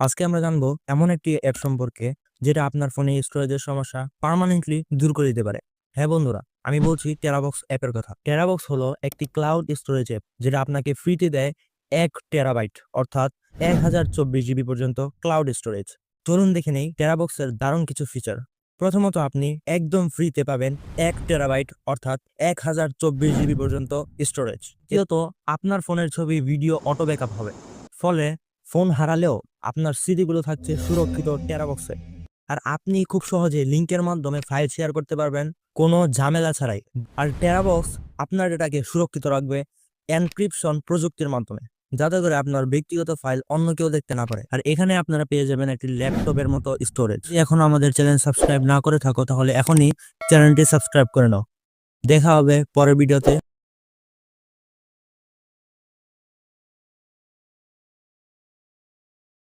আজকে আমরা জানব এমন একটি অ্যাপ সম্পর্কে যেটা আপনার ফোনে স্টোরেজের সমস্যা পার্মানেন্টলি দূর করে দিতে পারে। হ্যাঁ বন্ধুরা, আমি বলছি টেরাবক্স অ্যাপের কথা। টেরাবক্স হলো একটি ক্লাউড স্টোরেজ অ্যাপ যেটা আপনাকে ফ্রিতে দেয় এক টেরাবাইট অর্থাৎ এক হাজার চব্বিশ জিবি পর্যন্ত ক্লাউড স্টোরেজ চলুন দেখে নেই টেরাবক্সের দারুণ কিছু ফিচার প্রথমত আপনি একদম ফ্রিতে পাবেন এক টেরাবাইট অর্থাৎ এক হাজার চব্বিশ জিবি পর্যন্ত স্টোরেজ যেহেতু আপনার ফোনের ছবি ভিডিও অটো ব্যাকআপ হবে। ফলে ফোন হারালেও আপনার স্মৃতিগুলো থাকছে সুরক্ষিত টেরাবক্সে আর আপনি খুব সহজে লিঙ্কের মাধ্যমে ফাইল শেয়ার করতে পারবেন, কোনো ঝামেলা ছাড়াই। আর টেরাবক্স আপনার ডেটাকে সুরক্ষিত রাখবে এনক্রিপশন প্রযুক্তির মাধ্যমে, যাতে করে আপনার ব্যক্তিগত ফাইল অন্য কেউ দেখতে না পারে। আর এখানে আপনারা পেয়ে যাবেন একটি ল্যাপটপের মতো স্টোরেজ। এখন আমাদের চ্যানেল সাবস্ক্রাইব না করে থাকো, তাহলে এখনই চ্যানেলটি সাবস্ক্রাইব করে নাও। দেখা হবে পরের ভিডিওতে।